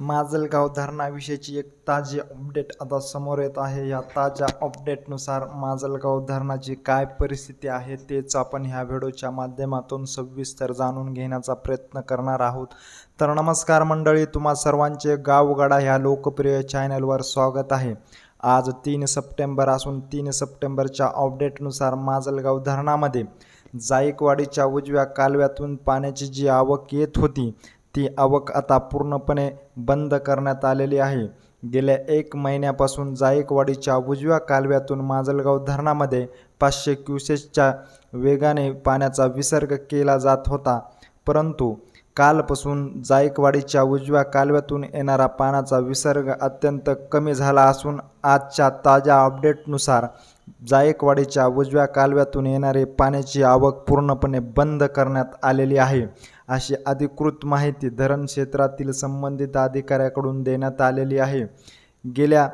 माजलगाव धरणाविषयीची एक ताजी अपडेट आता समोर येत आहे. या ताज्या अपडेटनुसार माजलगाव धरणाची काय परिस्थिती आहे तेच आपण ह्या व्हिडिओच्या माध्यमातून सविस्तर जाणून घेण्याचा प्रयत्न करणार आहोत. तर नमस्कार मंडळी तुम्हा सर्वांचे गावगाडा ह्या लोकप्रिय चॅनलवर स्वागत आहे. आज तीन सप्टेंबर असून तीन सप्टेंबरच्या अपडेटनुसार माजलगाव धरणामध्ये जायकवाडीच्या उजव्या कालव्यातून पाण्याची जी आवक येत होती ती आवक आता पूर्णपणे बंद करण्यात आलेली आहे. गेल्या एक महिन्यापासून जायकवाडीच्या उजव्या कालव्यातून माजलगाव धरणामध्ये पाचशे क्युसेसच्या वेगाने पाण्याचा विसर्ग केला जात होता. परंतु कालपासून जायकवाडीच्या उजव्या कालव्यातून येणारा पाण्याचा विसर्ग अत्यंत कमी झाला असून आजच्या ताज्या अपडेटनुसार जायकवाडीच्या उजव्या कालव्यातून येणारे पाण्याची आवक पूर्णपणे बंद करण्यात आलेली आहे. अशी अधिकृत माहिती धरण क्षेत्रातील संबंधित अधिकाऱ्याकडून देण्यात आलेली आहे. गेल्या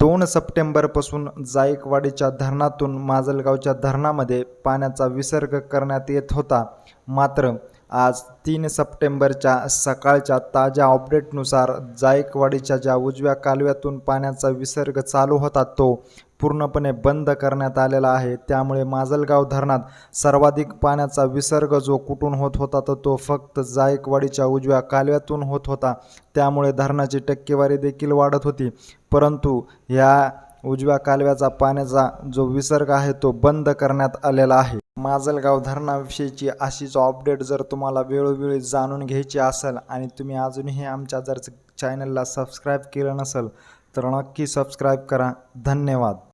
दोन सप्टेंबरपासून जायकवाडीच्या धरणातून माजलगावच्या धरणामध्ये पाण्याचा विसर्ग करण्यात येत होता. मात्र आज तीन सप्टेंबरच्या सकाळच्या ताज्या अपडेटनुसार जायकवाडीच्या ज्या उजव्या कालव्यातून पाण्याचा विसर्ग चालू होता तो पूर्णपणे बंद करण्यात आलेला आहे. त्यामुळे माजलगाव धरणात सर्वाधिक पाण्याचा विसर्ग जो कुठून होत होता तर तो फक्त जायकवाडीच्या उजव्या कालव्यातून होत होता. त्यामुळे धरणाची टक्केवारी देखील वाढत होती. परंतु ह्या उजव्या कालव्याचा पाण्याचा जो विसर्ग आहे तो बंद करण्यात आलेला आहे. माजलगाव धरणाविषयीची अशीच अपडेट जर तुम्हाला वेळोवेळी जाणून घ्यायची असेल आणि तुम्ही अजूनही आमच्या जर चॅनलला सबस्क्राईब केलं नसेल तर नक्की सबस्क्राईब करा. धन्यवाद.